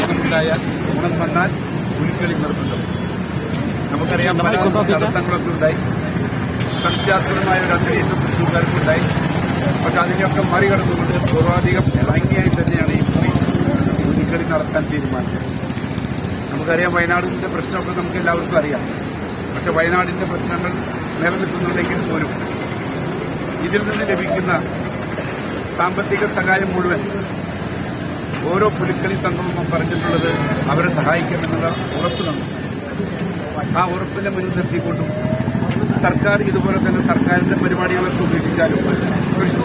ഓണമുണ്ടായ ഓണം വന്നാൽ പുലിക്കളി നിർബന്ധം നമുക്കറിയാം പല തടസ്സങ്ങളൊക്കെ ഉണ്ടായി. പക്ഷാസ്പദമായ ഒരു അന്തരീക്ഷം തൃശ്ശൂർക്കാർക്കുണ്ടായി പക്ഷെ അതിനെയൊക്കെ മറികടന്നുകൊണ്ട് പൂർവാധികം ഭംഗിയായി തന്നെയാണ് നടത്താൻ തീരുമാനിച്ചത് നമുക്കറിയാം വയനാടിന്റെ പ്രശ്നമൊക്കെ നമുക്ക് എല്ലാവർക്കും അറിയാം. പക്ഷെ വയനാടിന്റെ പ്രശ്നങ്ങൾ നിലനിൽക്കുന്നുണ്ടെങ്കിൽ പോലും ഇതിൽ നിന്ന് ലഭിക്കുന്ന സാമ്പത്തിക സഹായം മുഴുവൻ ഓരോ പുലിക്കളി സംഘവും പറഞ്ഞിട്ടുള്ളത് അവരെ സഹായിക്കുമെന്നുള്ള ഉറപ്പ് നൽകും. ആ ഉറപ്പിനെ മുന്നിൽ നിർത്തിക്കൊണ്ടും സർക്കാർ ഇതുപോലെ തന്നെ സർക്കാരിന്റെ പരിപാടികളൊക്കെ തൃശ്ശൂർ